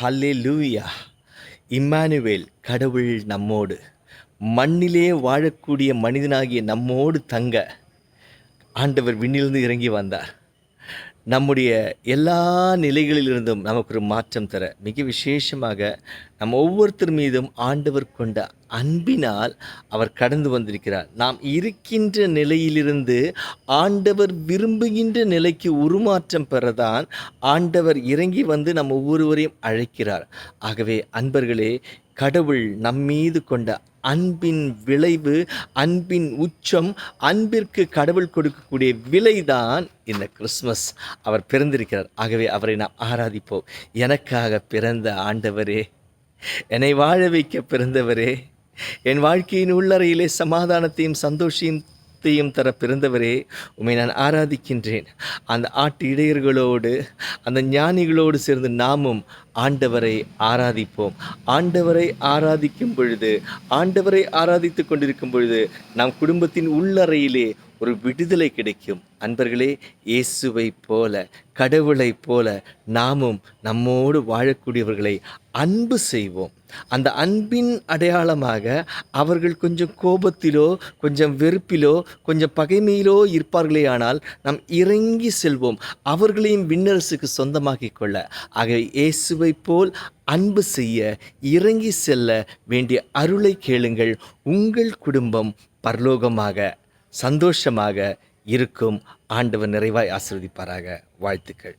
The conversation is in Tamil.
ஹல்லே லூயா இம்மானுவேல் கடவுள் நம்மோடு. மண்ணிலே வாழக்கூடிய மனிதனாகிய நம்மோடு தங்க. ஆண்டவர் விண்ணிலிருந்து இறங்கி வந்தார். நம்முடைய எல்லா நிலைகளிலிருந்தும் நமக்கு ஒரு மாற்றம் தர மிக விசேஷமாக நம்ம ஒவ்வொருத்தர் மீதும் ஆண்டவர் கொண்ட அன்பினால் அவர் கடந்து வந்திருக்கிறார். நாம் இருக்கின்ற நிலையிலிருந்து ஆண்டவர் விரும்புகின்ற நிலைக்கு உருமாற்றம் பெறதான் ஆண்டவர் இறங்கி வந்து நம் ஒவ்வொருவரையும் அழைக்கிறார். ஆகவே அன்பர்களே கடவுள் நம்மீது கொண்ட அன்பின் விளைவு அன்பின் உச்சம் அன்பிற்கு கடவுள் கொடுக்கக்கூடிய விலைதான் இந்த கிறிஸ்மஸ் அவர் பிறந்திருக்கிறார். ஆகவே அவரை நாம் ஆராதிப்போம். எனக்காக பிறந்த ஆண்டவரே என்னை வாழ வைக்க பிறந்தவரே என் வாழ்க்கையின் உள்ளறையிலே சமாதானத்தையும் சந்தோஷத்தையும் தர பிறந்தவரே உம்மை நான் ஆராதிக்கின்றேன். அந்த ஆட்டு இடையர்களோடு அந்த ஞானிகளோடு சேர்ந்து நாமும் ஆண்டவரை ஆராதிப்போம். ஆண்டவரை ஆராதிக்கும் பொழுது ஆண்டவரை ஆராதித்து கொண்டிருக்கும் பொழுது நம் குடும்பத்தின் உள்ளறையிலே ஒரு விடுதலை கிடைக்கும். அன்பர்களே இயேசுவை போல கடவுளைப் போல நாமும் நம்மோடு வாழக்கூடியவர்களை அன்பு செய்வோம். அந்த அன்பின் அடையாளமாக அவர்கள் கொஞ்சம் கோபத்திலோ கொஞ்சம் வெறுப்பிலோ கொஞ்சம் பகைமையிலோ இருப்பார்களே ஆனால் நாம் இறங்கி செல்வோம். அவர்களையும் விண்ணரசுக்கு சொந்தமாக்கிக் கொள்ள. ஆகவே இயேசுவை போல் அன்பு செய்ய இறங்கி செல்ல வேண்டிய அருளை கேளுங்கள். உங்கள் குடும்பம் பரலோகமாக சந்தோஷமாக இருக்கும். ஆண்டவர் நிறைவாய் ஆசிர்வதிப்பாராக. வாழ்த்துக்கள்.